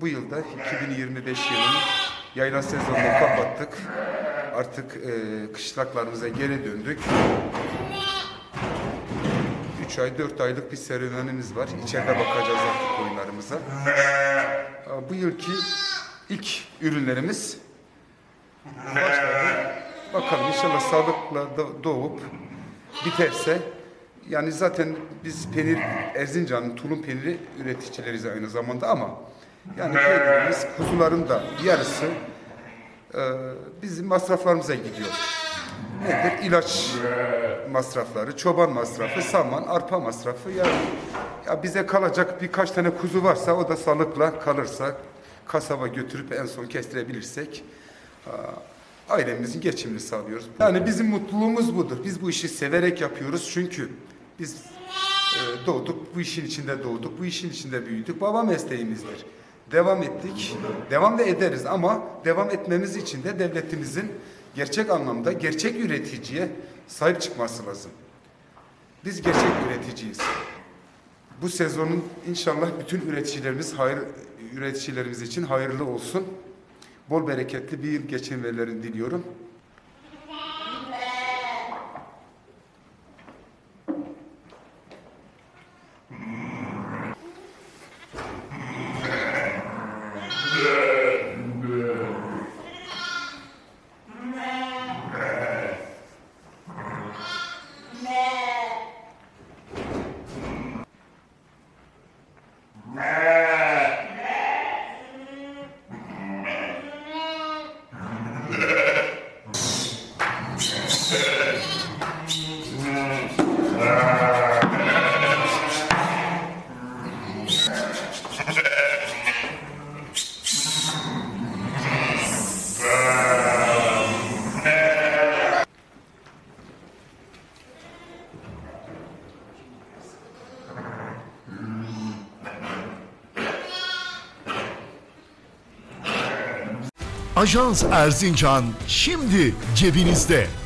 bu yılda 2025 yılının yayla sezonunu kapattık. Artık e, kışlaklarımıza geri döndük. 3 ay 4 aylık bir serüvenimiz var. İçeride bakacağız artık oyunlarımıza. Aa, Bu yılki ilk ürünlerimiz başladı. Bakalım inşallah sağlıkla doğup biterse yani zaten biz peynir Erzincan'ın tulum peyniri üreticileriyiz aynı zamanda ama yani peynirimiz kuzuların da yarısı e, bizim masraflarımıza gidiyor. Nedir? İlaç masrafları, çoban masrafı, saman, arpa masrafı. Ya, ya bize kalacak birkaç tane kuzu varsa o da sağlıkla kalırsa kasaba götürüp en son kestirebilirsek aa, ailemizin geçimini sağlıyoruz. Yani bizim mutluluğumuz budur. Biz bu işi severek yapıyoruz çünkü biz e, doğduk, bu işin içinde doğduk, bu işin içinde büyüdük. Baba mesleğimizdir. Devam ettik, devam da ederiz ama devam etmemiz için de devletimizin gerçek anlamda gerçek üreticiye sahip çıkması lazım. Biz gerçek üreticiyiz. Bu sezonun inşallah bütün üreticilerimiz hayır üreticilerimiz için hayırlı olsun. Bol bereketli bir yıl geçirmelerini diliyorum. Ajans Erzincan şimdi cebinizde.